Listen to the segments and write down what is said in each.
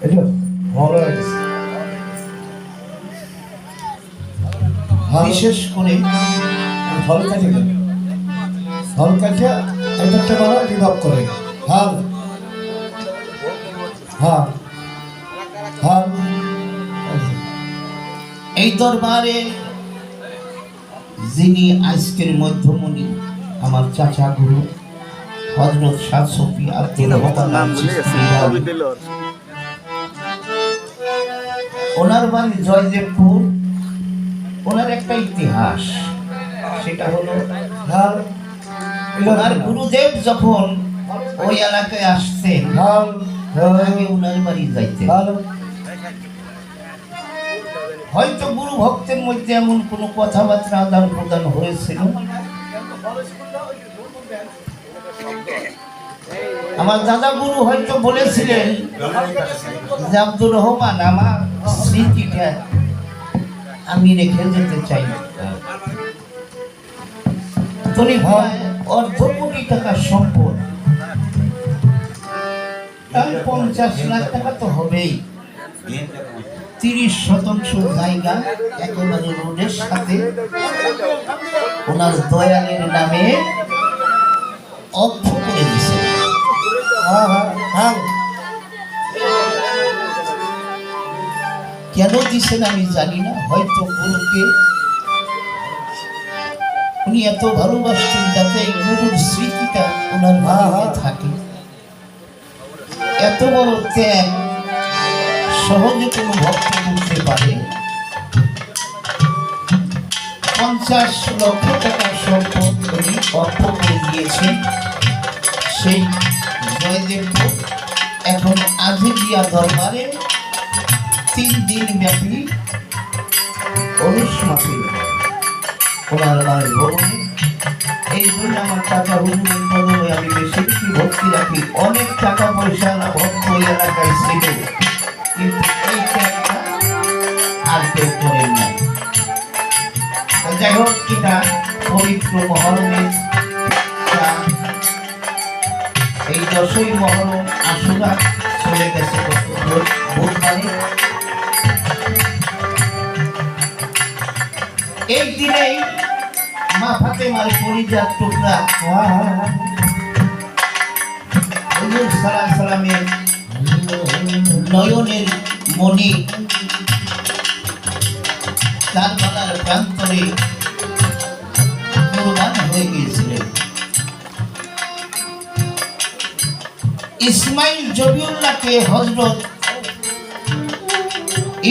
এটা ফল কাটে একটা মারা করে হাল হ্যাঁ হাল এই দরবারে যিনি আজকের মধ্যমণি, আমার চাচা গুরু হজরত শাহ সফি আব্দুল ওনার বাড়ি জয়দেবপুর। ওনার একটা ইতিহাস। সেটা হলো ওনার গুরুদেব যখন ওই এলাকায় আসতেন ওনার বাড়ি যাইতেন হয়তো গুরু ভক্তের মধ্যে এমন কোনো কথাবার্তা আদান প্রদান হয়েছিল? আমার দাদা গুরু হয়তো বলেছিলেন যে আব্দুর রহমান, আমার স্মৃতিটা আমি রেখে যেতে চাই তুমি প্রায় অর্ধ কোটি টাকার সম্পদ। পঞ্চাশ লাখ টাকা তো হবেই। তিরিশ শতাংশ জায়গা একেবারে রোডের সাথে। ওনার দয়ালের নামে অর্থ করে কেন দিছেন আমি জানি না, হয়তো গুরুকে। উনি এত ভালোবাসতেন যাতে এই গুরুর স্মৃতিটা ওনার মাথায় থাকে। এত বড় ত্যাগ সহজে কোনো ভক্ত করতে পারে। পঞ্চাশ লক্ষ টাকার সম্পদ উনি অর্থ করে দিয়েছেন। সেই জয়দেবপুর এখন আজিজিয়া দরবারে তিন দিন ব্যাপী অনুষ মাফিক ওনার বাড়ির ভবনে এই জন্য আমার টাকা হুজুরের কদমে আমি বেশি বেশি ভক্তি রাখি। অনেক টাকা পয়সা না ভক্ত ওই এলাকায় ছিল। কিন্তু এই ত্যাগটা আর কেউ করেন তো যাই হোক, এটা পবিত্র মহরমের এই দশই মহরম আশুরা চলে গেছে এই দিনেই মা ফাতেমার পরিজাত টুকরা হুজুর সালাম সালামের নয়নের মণি কারবালার প্রান্তরে ইসমাইল জবিউল্লাহকে হজরত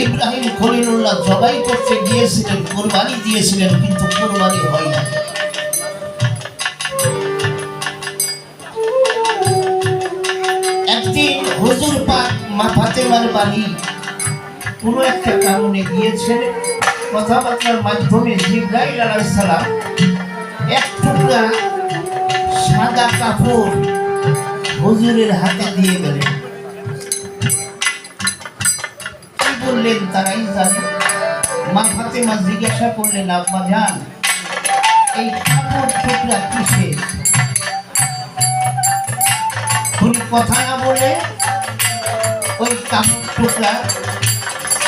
ইব্রাহিম খলিলুল্লাহ জবাই করতে গিয়েছিলেন, কোরবানি দিয়েছিলেন, কিন্তু কোরবানি হয় না কোনো একটা কারণে কথাবার্তার মাধ্যমে এক টুকরা সাদা কাপড় হুজুরের হাতে দিয়ে গেলেন কি বললেন তারাই জানে মা ফাতেমা জিজ্ঞাসা করলেন, আব্বা জান, এই কাপড় টুকরা কিসের? উনি কথা না বলে ওই কাপড় টুকরা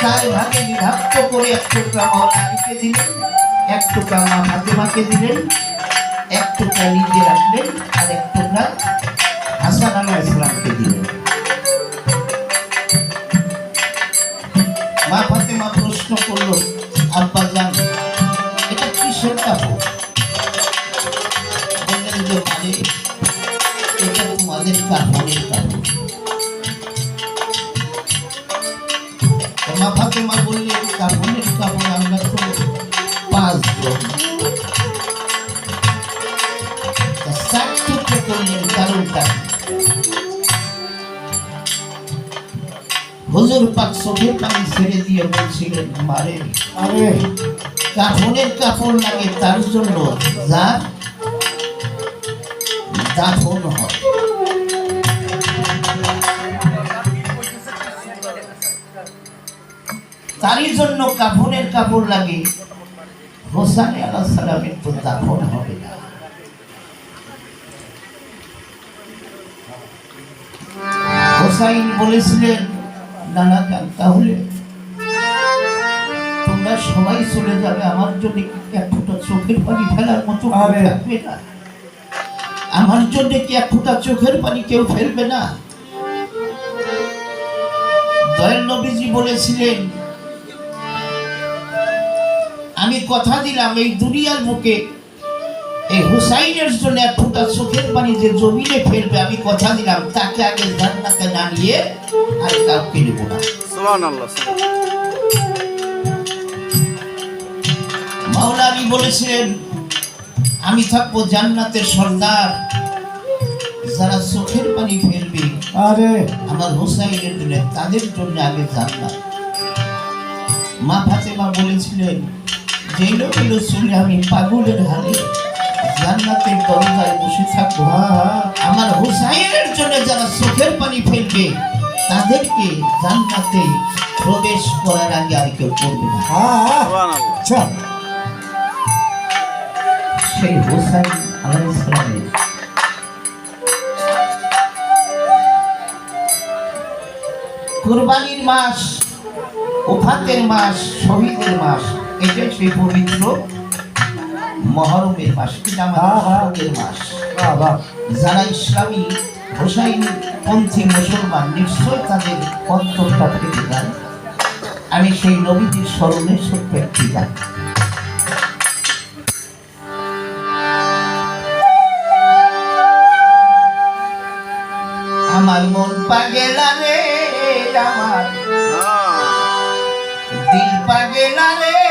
চার ভাগে বিভক্ত করে এক টুকরা মহলাকে দিলেন, এক টুকরা মা ফাতেমাকে দিলেন, এক টুকরা নিজে রাখলেন, আর এক টুকরা হাসান আলাহ ইসলামকে দিলেন মা ফাতেমা প্রশ্ন করল, আব্বা জান, এটা কিসের কাপড়? বললেন, যে মানে এটা তোমাদের কাপড়ের কাপড়। মা ফাতেমা বললেন কাপড়ের কাপড় আমরা তো পাঁচজন টুকরো করলেন কারণটা হুজুর পাক চোখের পানি ছেড়ে দিয়ে বলছিলেন মারে আরে। কাফনের কাপড় লাগে তার জন্য যার দাফন হয়। তারই জন্য কাফনের কাপড় লাগে। হোসানে আলাহ সালামের তো দাফন হবে না। হোসাইন বলেছিলেন নানা গান তাহলে তোমরা সবাই চলে যাবে আমার জন্য কি এক ফোঁটা চোখের পানি ফেলার মতো কেউ থাকবে না। আমার জন্য কি এক ফোঁটা চোখের পানি কেউ ফেলবে না? দয়াল নবীজি বলেছিলেন আমি কথা দিলাম এই দুনিয়ার বুকে এই হুসাইনের জন্য এক ফোঁটা চোখের পানি যে জমিনে ফেলবে আমি কথা দিলাম তাকে আগে জান্নাতে না নিয়ে আর কাউকে নেব না। মাওলা আলী বলেছিলেন আমি থাকব জান্নাতের সর্দার যারা চোখের পানি ফেলবে আরে। আমার হোসাইনের জন্য তাদের জন্য আগে জান্নাত। মা ফাতেমা বলেছিলেন যে লোকের চলে আমি পাগলের হালে জান্নাতের দরজায় বসে থাকব। আমার হুসাইনের জন্য যারা চোখের পানি ফেলবে তাদেরকে জান্নাতে প্রবেশ করার আগে আর কেউ করবে না। সেই হুসাইন আলাইহিস সালামের কুরবানির মাস ওফাতের মাস শহীদের মাস এটাই সেই পবিত্র মহরমের মাস এটা হ্যাঁ, আমাদের হ্যাঁ। মাস। বাহ বাহ যারা ইসলামী হোসাইন পন্থী মুসলমান নিশ্চয় তাদের অন্তরটা থেকে যায় আমি সেই নবীজির স্মরণে ছোট্ট একটি গান। আমার মন পাগেলা রে আমার। দিল পাগেলা রে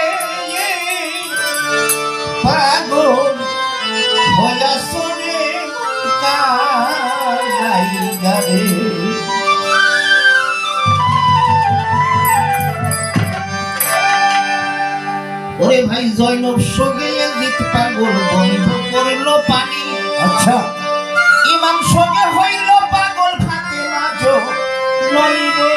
ভাই জয়নব সগে জিত পাগল বন্ধ করল পানি। আচ্ছা। ইমাম সগে হইল পাগল ফাতে মাঝো নইরে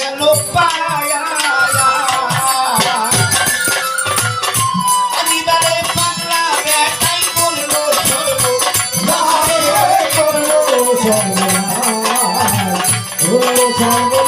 Don't